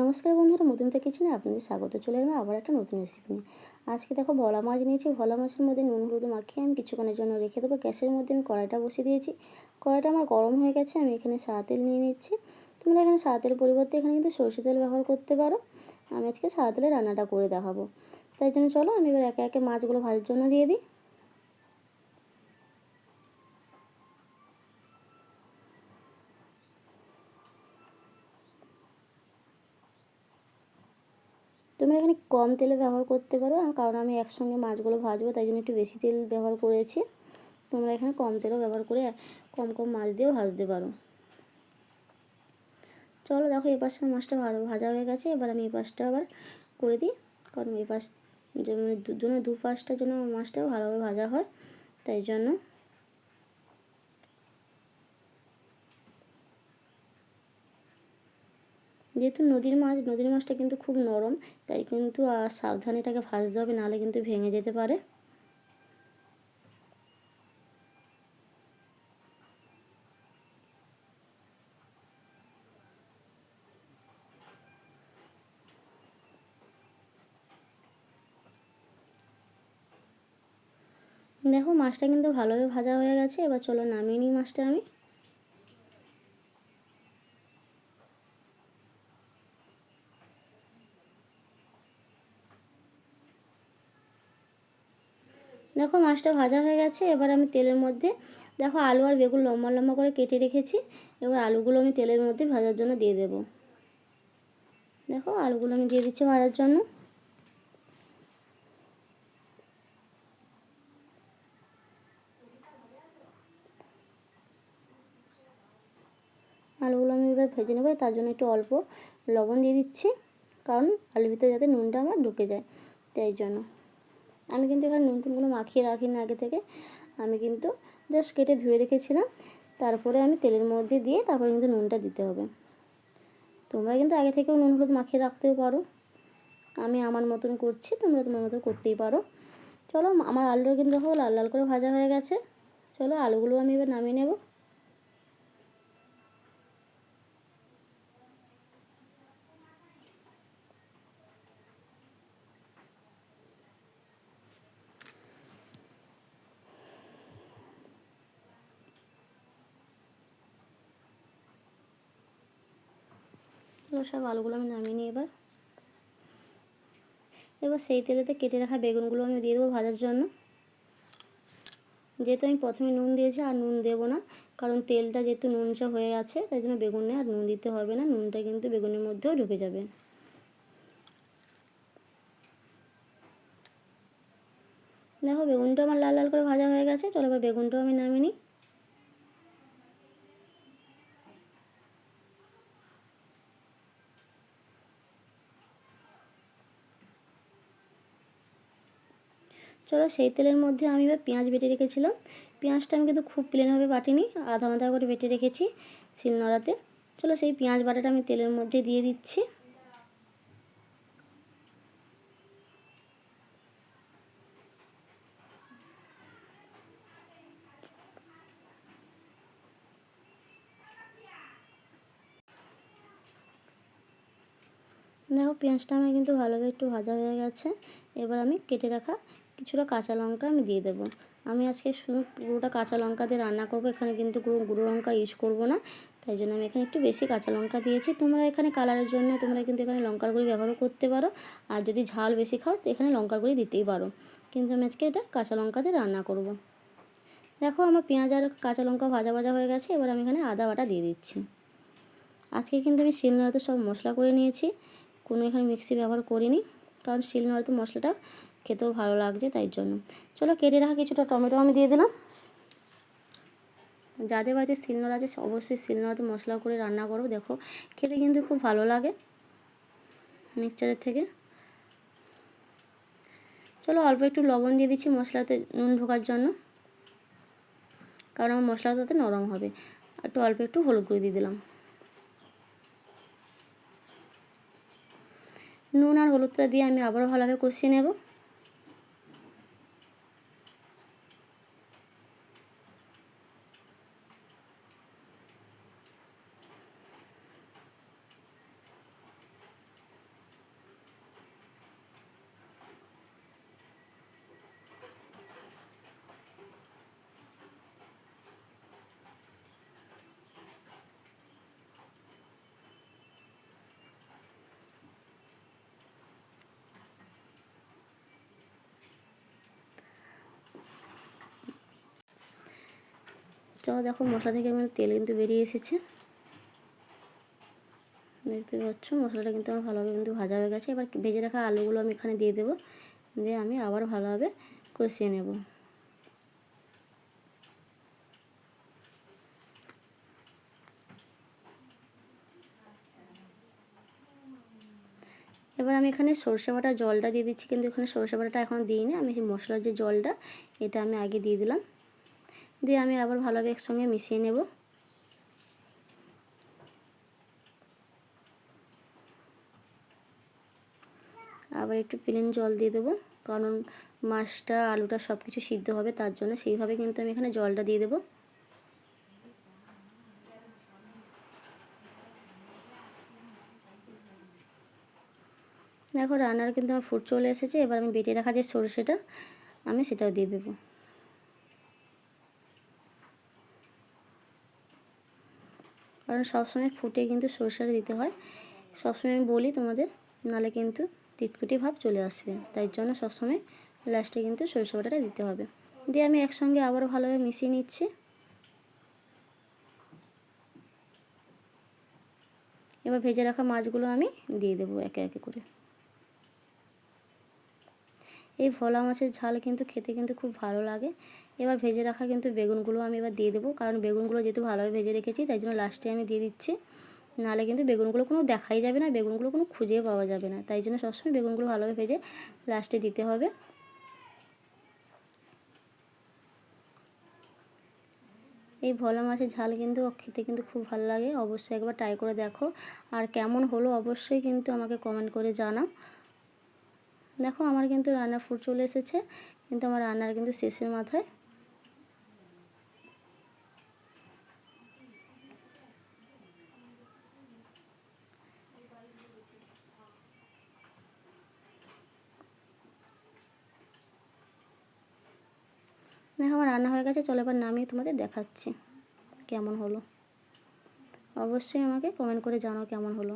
নমস্কার বন্ধুরা, মধুমিতা কিচেনে আপনাদের স্বাগত। চলে এলাম আবার একটা নতুন রেসিপি নিয়ে। আজকে দেখো ভলা মাছ নিয়েছি। ভলা মাছের মধ্যে নুন, হলুদ মাখিয়ে আমি কিছুক্ষণের জন্য রেখে দেবো। গ্যাসের মধ্যে আমি কড়াইটা বসিয়ে দিয়েছি। কড়াইটা আমার গরম হয়ে গেছে, আমি এখানে সাদা তেল নিয়ে নিচ্ছি। তোমরা এখানে সাদা তেল পরিবর্তে এখানে কিন্তু সরষে তেল ব্যবহার করতে পারো। আমি আজকে সাদা তেলে রান্নাটা করে দেখাবো। তাই জন্য চলো আমি এবার একে একে মাছগুলো ভাজার জন্য দিয়ে দিই। তোমরা এখানে কম তেলে ব্যবহার করতে পারো কারণ আমি একসঙ্গে মাছগুলো ভাজবো, তাই জন্য একটু বেশি তেল ব্যবহার করেছি। তোমরা এখানে কম তেলও ব্যবহার করে, কম কম মাছ দিয়েও ভাজতে পারো। চলো দেখো, এই পাশে মাছটা ভালো ভাজা হয়ে গেছে, এবার আমি এই পাশটা আবার করে দিই, কারণ এই পাশ জন্য দু পাশটার জন্য মাছটাও ভালোভাবে ভাজা হয়, তাই জন্য যেহেতু নদীর মাছ, নদীর মাছটা কিন্তু খুব নরম, তাই কিন্তু সাবধানে এটাকে ভাজতে হবে, নাহলে কিন্তু ভেঙে যেতে পারে। দেখো, মাছটা কিন্তু ভালোভাবে ভাজা হয়ে গেছে, এবার চলো নামিয়ে নিই মাছটা আমি। দেখো মাছটা ভাজা হয়ে গেছে, এবার আমি তেলের মধ্যে দেখো আলু আর বেগুন লম্বা লম্বা করে কেটে রেখেছি, এবার আলুগুলো আমি তেলের মধ্যে ভাজার জন্য দিয়ে দেব। দেখো আলুগুলো আমি দিয়ে দিচ্ছি ভাজার জন্য। আলুগুলো আমি এবার ভেজে নেব, তার জন্য একটু অল্প লবণ দিয়ে দিচ্ছি, কারণ আলুর ভিতরে যাতে নুনটা আমার ঢুকে যায়, তাই জন্য। আমি কিন্তু এখানে নুন টুনগুলো মাখিয়ে রাখিনি আগে থেকে। আমি কিন্তু জাস্ট কেটে ধুয়ে রেখেছিলাম। তারপরে আমি তেলের মধ্যে দিয়ে তারপরে কিন্তু নুনটা দিতে হবে। তোমরা কিন্তু আগে থেকেও নুন হলুদ মাখিয়ে রাখতেও পারো। আমি আমার মতন করছি, তোমরা তোমার মতন করতেই পারো। চলো, আমার আলুটা কিন্তু দেখো লাল লাল করে ভাজা হয়ে গেছে। চলো, আলুগুলো আমি এবার নামিয়ে নেব। সব আলুগুলো আমি নামিয়ে নিই এবার। এবার সেই তেলেতে কেটে রাখা বেগুনগুলো আমি দিয়ে দেবো ভাজার জন্য। যেহেতু আমি প্রথমে নুন দিয়েছি, আর নুন দেবো না, কারণ তেলটা যেহেতু নুনচা হয়ে আছে, তাই জন্য বেগুনে আর নুন দিতে হবে না, নুনটা কিন্তু বেগুনের মধ্যেও ঢুকে যাবে। দেখো বেগুনটা আমার লাল লাল করে ভাজা হয়ে গেছে, চলো এবার বেগুনটাও আমি নামিয়ে নিই। চলো সেই তেলের মধ্যে আমি এবার পেঁয়াজ বেটে রেখেছিলাম। পেঁয়াজটা আমি কিন্তু খুব প্লেনভাবে বাটিনি আধা মাথা করে বেটে রেখেছি শিলনোড়াতে। চলো সেই পেঁয়াজ বাটাটা আমি তেলের মধ্যে দিয়ে দিচ্ছি। দেখো পেঁয়াজটা আমার কিন্তু ভালোভাবে একটু ভাজা হয়ে গেছে। এবার আমি কেটে রাখা কিছুটা কাঁচা লঙ্কা আমি দিয়ে দেবো। আমি আজকে শুধু পুরোটা কাঁচা লঙ্কা দিয়ে রান্না করব, এখানে কিন্তু কোনো গুঁড়ো লঙ্কা ইউজ করব না। তাই জন্য আমি এখানে একটু বেশি কাঁচা লঙ্কা দিয়েছি। তোমরা এখানে কালারের জন্য তোমরা কিন্তু এখানে লঙ্কার গুঁড়ি ব্যবহারও করতে পারো। আর যদি ঝাল বেশি খাও, তো এখানে লঙ্কার গুঁড়ি দিতেই পারো। কিন্তু আমি আজকে এটা কাঁচা লঙ্কা দিয়ে রান্না করব। দেখো আমার পেঁয়াজ আর কাঁচা লঙ্কা ভাজা ভাজা হয়ে গেছে, এবার আমি এখানে আদা বাটা দিয়ে দিচ্ছি। আজকে কিন্তু আমি শিল শিলনোড়াতে সব মশলা করে নিয়েছি। কোনো এখানে মিক্সি ব্যবহার করিনি, কারণ শিল শিলনোড়াতে মশলাটা খেতেও ভালো লাগছে, তাই জন্য। চলো কেটে রাখা কিছুটা টমেটো আমি দিয়ে দিলাম। যাদের বাড়িতে শিলনোড়া আছে, অবশ্যই শিলনোড়াতে মশলা করে রান্না করো। দেখো, খেতে কিন্তু খুব ভালো লাগে মিক্সচারের থেকে। চলো, অল্প একটু লবণ দিয়ে দিচ্ছি মশলাতে নুন ঢোকার জন্য। কারণ আমার মশলাটাতে নরম হবে। একটু অল্প একটু হলুদ করে দিয়ে দিলাম। নুন আর হলুদটা দিয়ে আমি আবারও ভালোভাবে কষিয়ে নেব। চলো দেখো মশলা থেকে আমার তেল কিন্তু বেরিয়ে এসেছে। দেখতে পাচ্ছ, মশলাটা কিন্তু আমার ভালোভাবে কিন্তু ভাজা হয়ে গেছে। এবার ভেজে রাখা আলুগুলো আমি এখানে দিয়ে দেবো। দিয়ে আমি আবার ভালোভাবে কষিয়ে নেব। এবার আমি এখানে সর্ষে বাটা জলটা দিয়ে দিচ্ছি, কিন্তু এখানে সর্ষে বাটাটা এখন দিইনি। আমি মশলার যে জলটা, এটা আমি আগে দিয়ে দিলাম। দিয়ে আমি আবার ভালোভাবে একসঙ্গে মিশিয়ে নেব। আবার একটু প্লেন জল দিয়ে দেবো, কারণ মাছটা, আলুটা সব কিছু সিদ্ধ হবে তার জন্য, সেইভাবে কিন্তু আমি এখানে জলটা দিয়ে দেবো। দেখো রান্নার কিন্তু আমার ফুট চলে এসেছে, এবার আমি বেটে রাখা যে সরষেটা, আমি সেটাও দিয়ে দেবো। কারণ সবসময় ফুটে কিন্তু সরষেটা দিতে হয়। সবসময় আমি বলি তোমাদের, নালে কিন্তু তিতকুটি ভাব চলে আসবে। তাই জন্য সবসময় লাস্টে কিন্তু সরষে বাটাটা দিতে হবে। দিয়ে আমি একসঙ্গে আবারও ভালোভাবে মিশিয়ে নিচ্ছি। এবার ভেজে রাখা মাছগুলো আমি দিয়ে দেবো একে একে করে। এই ভোলা মাছের ঝাল কিন্তু খেতে কিন্তু খুব ভালো লাগে। এবার ভেজে রাখা কিন্তু বেগুনগুলো আমি এবার দিয়ে দেবো, কারণ বেগুনগুলো যেহেতু ভালোভাবে ভেজে রেখেছি, তাই জন্য লাস্টে আমি দিয়ে দিচ্ছি। নাহলে কিন্তু বেগুনগুলো কোনো দেখাই যাবে না, বেগুনগুলো কোনো খুঁজে পাওয়া যাবে না, তাই জন্য সবসময় বেগুনগুলো ভালোভাবে ভেজে লাস্টে দিতে হবে। এই ভোলা মাছের ঝাল কিন্তু খেতে কিন্তু খুব ভালো লাগে, অবশ্যই একবার ট্রাই করে দেখো। আর কেমন হলো অবশ্যই কিন্তু আমাকে কমেন্ট করে জানাও। দেখো আমার কিন্তু রান্না ফুট চলে এসেছে, কিন্তু আমার রান্নার কিন্তু শেষের মাথায় দেখো আমার রান্না হয়ে গেছে, চলো এবার নামিয়ে তোমাদের দেখাচ্ছি কেমন হলো। অবশ্যই আমাকে কমেন্ট করে জানাও কেমন হলো।